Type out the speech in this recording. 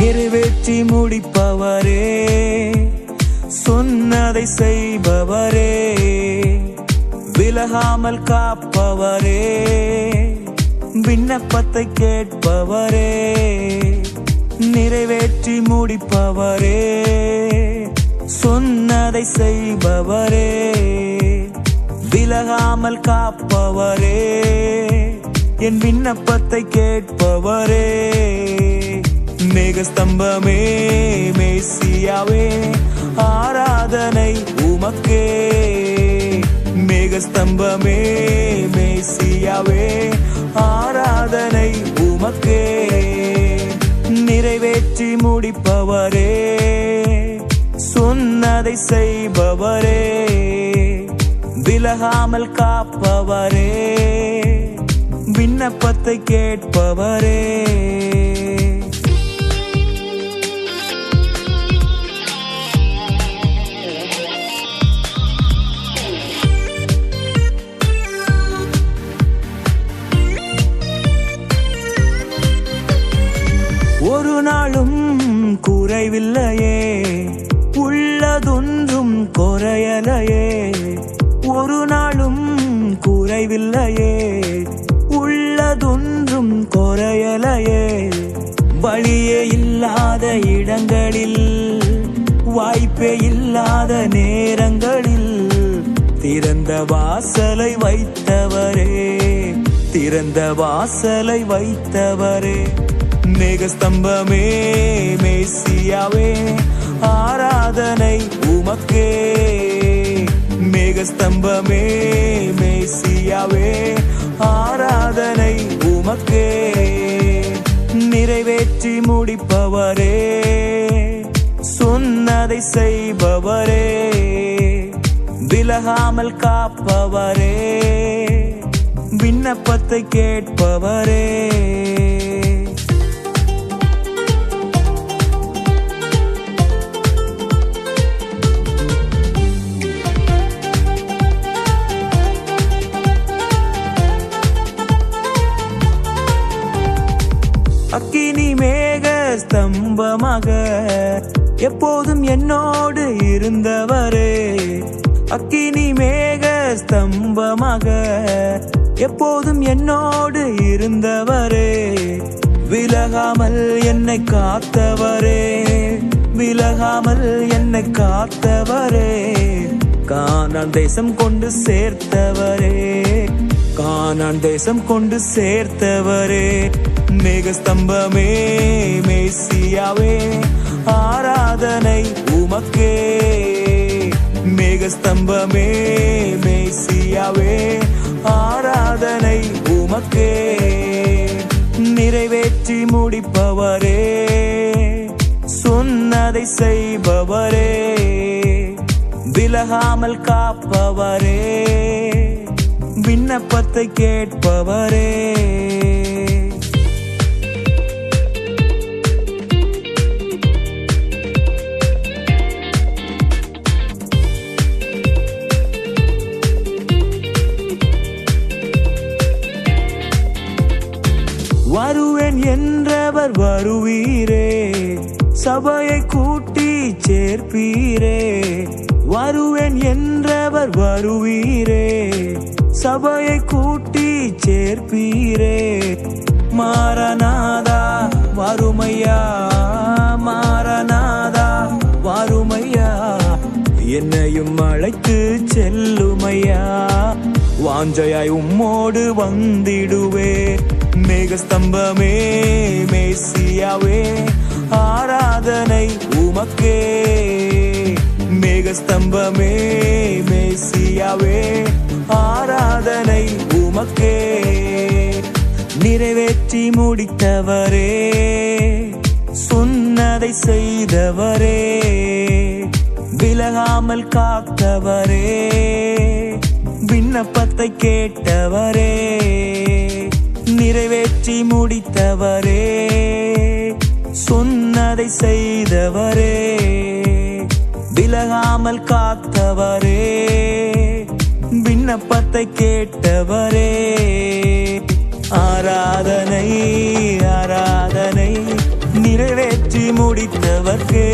நிறைவேற்றி முடிப்பவரே சொன்னதை செய்பவரே விலகாமல் காப்பவரே விண்ணப்பத்தை கேட்பவரே நிறைவேற்றி முடிப்பவரே சொன்னதை செய்பவரே விலகாமல் காப்பவரே என் விண்ணப்பத்தை கேட்பவரே. மேகஸ்தம்பமே மேசியாவே ஆராதனை உமக்கே. மேகஸ்தம்பமே மேசியாவே ஆராதனை உமக்கே. நிறைவேற்றி முடிப்பவரே சொன்னதை செய்பவரே விலகாமல் காப்பவரே விண்ணப்பத்தை கேட்பவரே. ஒரு நாளும் குறைவில்லையே. உள்ளதொன்றும் குறையலையே. ஒரு நாளும் குறைவில்லையே. உள்ளதொன்றும் குறையலையே. வழியே இல்லாத இடங்களில் வாய்ப்பே இல்லாத நேரங்களில் திறந்த வாசலை வைத்தவரே திறந்த வாசலை வைத்தவரே. மேகஸ்தம்பமே மேசியாவே ஆராதனை உமக்கே. மேகஸ்தம்பமே மேசியாவே ஆராதனை உமக்கே. நிறைவேற்றி முடிப்பவரே சொன்னதை செய்பவரே விலகாமல் காப்பவரே விண்ணப்பத்தை கேட்பவரே. மேக ஸ்தம்பமாக எப்போதும் என்னோடு இருந்தவரே. அக்கினி மேக ஸ்தம்பமாக எப்போதும் என்னோடு இருந்தவரே. விலகாமல் என்னை காத்தவரே. விலகாமல் என்னை காத்தவரே. கானான் தேசம் கொண்டு சேர்த்தவரே. கானான் தேசம் கொண்டு சேர்த்தவரே. மேகஸ்தம்பமே மேசியாவே ஆராதனை உமக்கே. மேகஸ்தம்பமே மேசியாவே ஆராதனை உமக்கே. நிறைவேற்றி முடிப்பவரே சொன்னதை செய்பவரே விலகாமல் காப்பவரே விண்ணப்பத்தை கேட்பவரே. வருவீரே சபையை கூட்டி சேர்ப்பீரே. வருவேன் என்றவர் வருவீரே சபையை கூட்டி சேர்ப்பீரே. மாரநாதா வருமையா மாரநாதா வருமையா. என்னையும் அழைத்து செல்லுமையா. வாஞ்சையாய் உம்மோடு வந்திடுவே. மேகஸ்தம்பமே மேசியாவே ஆராதனை உமக்கே. மேகஸ்தம்பமே மேசியாவே ஆராதனை உமக்கே. நிறைவேற்றி முடித்தவரே சொன்னதை செய்தவரே விலகாமல் காத்தவரே விண்ணப்பத்தை கேட்டவரே. நிறைவேற்றி முடித்தவரே சொன்னதை செய்தவரே விலகாமல் காத்தவரே விண்ணப்பத்தை கேட்டவரே. ஆராதனை ஆராதனை நிறைவேற்றி முடித்தவர்கே